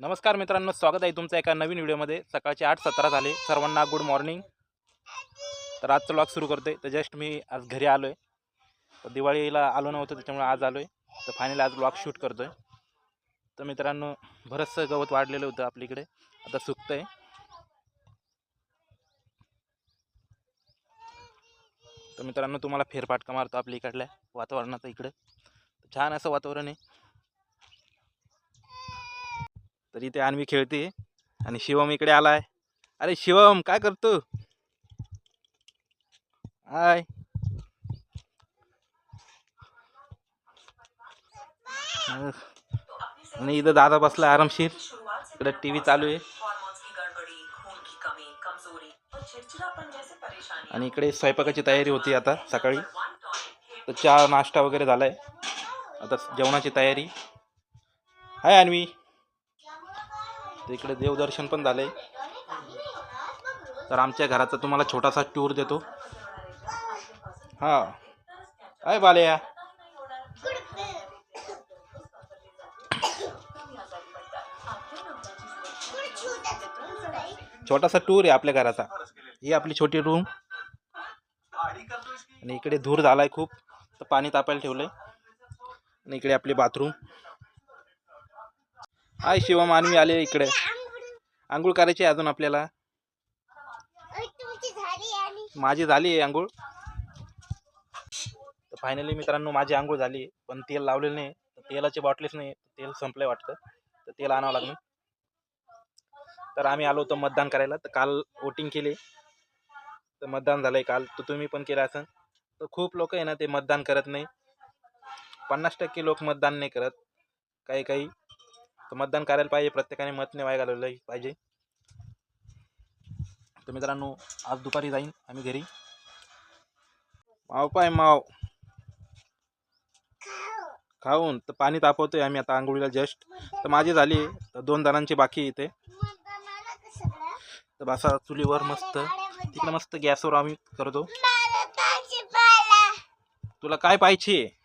नमस्कार मित्रांनो स्वागत आहे तुमचं एका नवीन व्हिडिओमध्ये. सकाळचे आठ सतरा झाले. सर्वांना गुड मॉर्निंग तर आजचं ब्लॉग सुरू करतोय. तर जस्ट मी आज घरी आलो आहे तर दिवाळीला आलो नव्हतं त्याच्यामुळे आज आलो आहे तर फायनली आज ब्लॉग शूट करतो आहे तर मित्रांनो बरंचसं गवत वाढलेलं होतं आपल्या इकडे. आता सुकतं आहे तर मित्रांनो तुम्हाला फेरफाटका मारतो आपल्या इकडल्या वातावरणाचं इकडं. छान असं वातावरण आहे. तर इथे आणवी खेळते आणि शिवम इकडे आलाय. अरे शिवम काय करतो? हाय आणि इथं दादा बसला आरामशीर. इकडे टी व्ही चालू आहे. आणि इकडे स्वयंपाकाची तयारी होती आता सकाळी. तर चहा नाश्ता वगैरे झालाय. आता जेवणाची तयारी. हाय अन्वी. तर इकडे देवदर्शन पण झालंय. तर आमच्या घराचा तुम्हाला छोटासा टूर देतो. हा. काय बालया. छोटासा टूर आहे आपल्या घराचा. ही आपली छोटी रूम आणि इकडे धूर झालाय खूप. तर पाणी तापायला ठेवलंय. आणि इकडे आपली बाथरूम हाय शिवम आणि आले इकडे. आंघोळ करायची आहे अजून आपल्याला. माझी झाली आहे आंघोळ. तर फायनली मित्रांनो माझी आंघोळ झाली पण तेल लावलेलं नाही. तर तेलाची बॉटलीच नाही. तेल संपलंय वाटतं. तर तेल आणावं लागलं. तर आम्ही आलो होतो मतदान करायला. तर काल वोटिंग केली. तर मतदान झालंय काल. तर तुम्ही पण केलं असं. तर खूप लोक आहे ना ते मतदान करत नाही. पन्नास टक्के लोक मतदान नाही करत. काही काही. तर मतदान करायला पाहिजे प्रत्येकाने मत नाही वाया घालवलं पाहिजे. तर मित्रांनो आज दुपारी जाईन आम्ही घरी. माव पाय माव. खाऊन तर पाणी तापवतोय आम्ही आता आंघोळीला जस्ट. तर माझी झाली तर दोन जणांची बाकी इथे? तर बसा चुलीवर मस्त तिकडे मस्त गॅसवर आम्ही करतो. तुला काय पाहिजे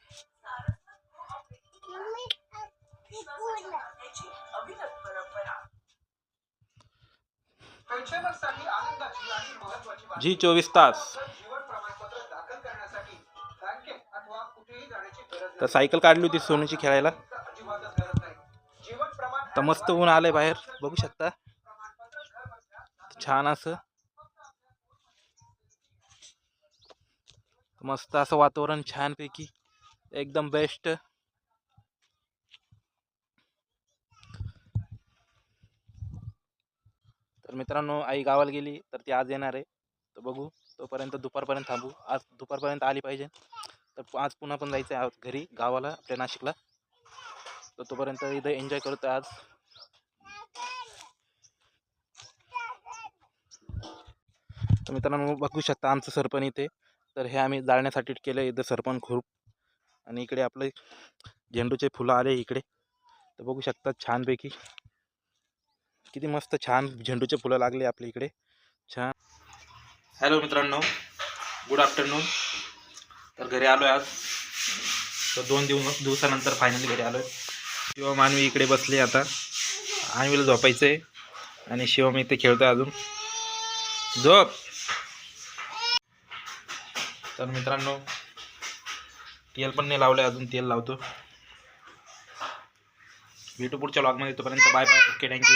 पेन्शनर्ससाठी आनंदाची आणि महत्त्वाची बातमी. जी चोवीस तास. तर जीवन प्रमाणपत्र दाखल करण्यासाठी बँकेत अथवा कुठेही जाण्याची गरज तर सायकल काढली होती सोनूची खेळायला. नाही. तर अजिबातच गरज नाही. जीवन प्रमाण तर मस्त ऊन आलंय बाहेर. बघू शकता. छान असं. मस्त असं वातावरण छानपैकी. एकदम बेस्ट तर मित्रांनो आई गावाला गेली तर ती आज येणार आहे. तर बघू तोपर्यंत दुपारपर्यंत थांबू. आज दुपारपर्यंत आली पाहिजे. तर आज पुन्हा पण जायचं आहे आज घरी गावाला आपल्या नाशिकला. तर तोपर्यंत इथं एन्जॉय करतो आज. तर मित्रांनो बघू शकता आमचं सरपण इथे. तर हे आम्ही जाळण्यासाठी केलं इथं सरपण खूप. आणि इकडे आपले झेंडूचे फुलं आले इकडे. तर बघू शकता छानपैकी. किती मस्त छान झेंडूचे फुलं लागले आपल्या इकडे. छान. हॅलो मित्रांनो गुड आफ्टरनून तर घरी आलो आहे आज. तर दोन दिवस दिवसानंतर फायनली घरी आलो आहे शिवम मानवी इकडे बसले आता. आणवीला झोपायचं आहे आणि शिवम इथे खेळतोय अजून. झोप. तर मित्रांनो तेल पण नाही लावलं अजून तेल लावतो. भेटू पुढच्या लॉगमध्ये तोपर्यंत बाय बाय ओके थँक्यू